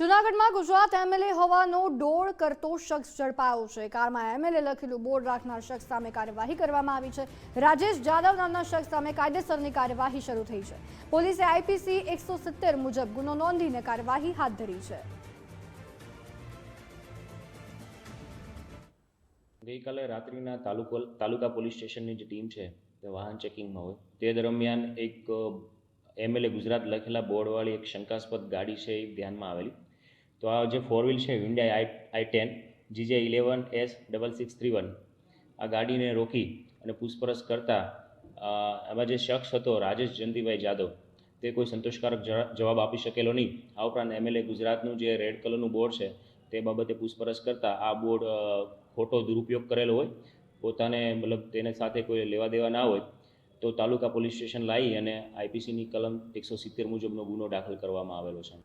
જૂનાગઢમાં ગુજરાત એમએલએ હોવાનો ડોળ કરતો શખ્સ ઝડપાયો છે. કારમાં એમએલએ લખેલું બોર્ડ રાખનાર શખ્સ સામે કાર્યવાહી કરવામાં આવી છે. રાજેશ જાદવ નામના શખ્સ સામે કાયદેસરની કાર્યવાહી શરૂ થઈ છે. પોલીસે આઈપીસી એકસો સિત્તેર મુજબ ગુનો નોંધીને કાર્યવાહી હાથ ધરી છે. ગઈકાલે રાત્રિના તાલુકો પોલીસ સ્ટેશનની જે ટીમ છે વાહન ચેકિંગમાં હોય. તે દરમિયાન એક એમએલએ ગુજરાત લખેલા બોર્ડવાળી એક શંકાસ્પદ ગાડી છે એ ધ્યાનમાં આવેલી. તો આ જે ફોર વ્હીલ છે Hyundai I I ten GJ eleven S double six three one આ ગાડીને રોકી અને પૂછપરછ કરતાં એમાં જે શખ્સ હતો, રાજેશ જયંતિભાઈ જાદવ, તે કોઈ સંતોષકારક જવાબ આપી શકેલો નહીં. આ ઉપરાંત એમએલએ ગુજરાતનું જે રેડ કલરનું બોર્ડ છે, તે બાબતે પૂછપરછ કરતાં આ બોર્ડ ખોટો દુરુપયોગ કરેલો હોય. પોતાને મતલબ તેને સાથે કોઈ લેવા દેવા ના હોય તો તાલુકા પોલીસ સ્ટેશન લાવી અને આઈપીસીની કલમ એકસો સિત્તેર મુજબનો ગુનો દાખલ કરવામાં આવેલો છે.